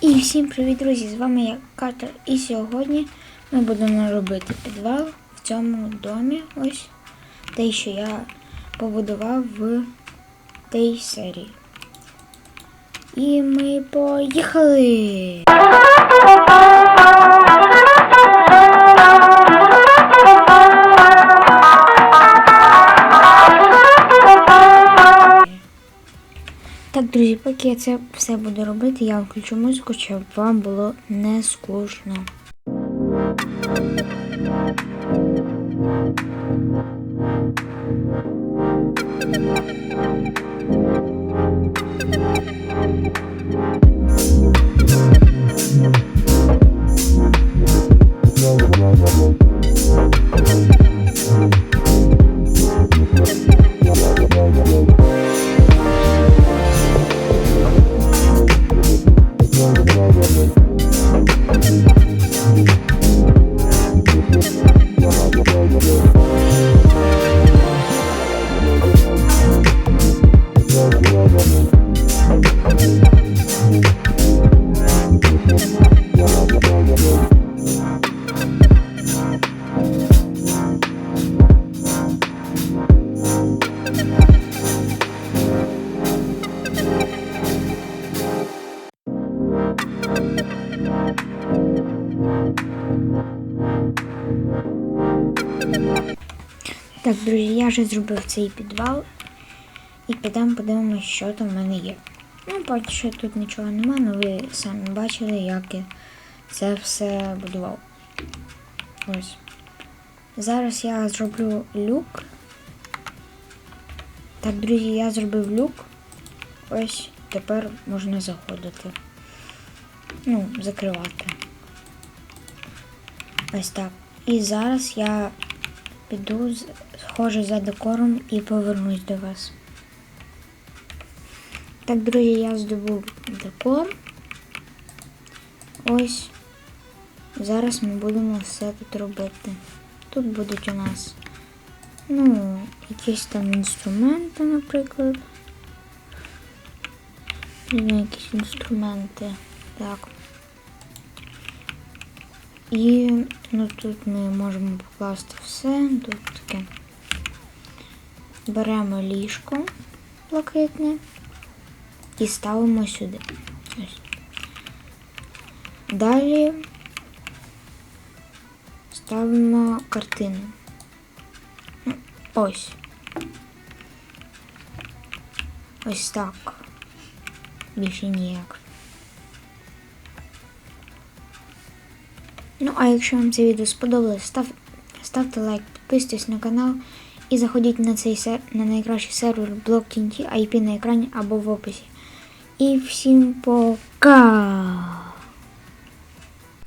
І всім привіт, друзі! З вами я Катер. І сьогодні ми будемо робити підвал в цьому домі. Ось те, що я побудував в тій серії. І ми поїхали! Друзі, поки я це все буду робити, я включу музику, щоб вам було не скучно. Так, друзі, я вже зробив цей підвал. І підемо подивимося, що там в мене є. Ну, поки що тут нічого нема, але ви самі бачили, як я це все будував. Ось. Зараз я зроблю люк. Так, друзі, я зробив люк. Ось тепер можна заходити. Ну, закривати. Ось так. І зараз я піду, схожу за декором і повернусь до вас. Так, друзі, я здобув декор. Ось. Зараз ми будемо все тут робити. Тут будуть у нас, ну, якісь там інструменти, наприклад. Якісь інструменти. Так. І ну, тут ми можемо покласти все. Тут таке. Беремо ліжко блакитне і ставимо сюди. Ось. Далі ставимо картину. Ну, Ось. Ось так. Більше ніяк. Ну, а якщо вам це відео сподобалось, став, ставте лайк, підписуйтесь на канал і заходіть на цей сер... на найкращий сервер BlockTNT, IP на екрані або в описі. І всім пока!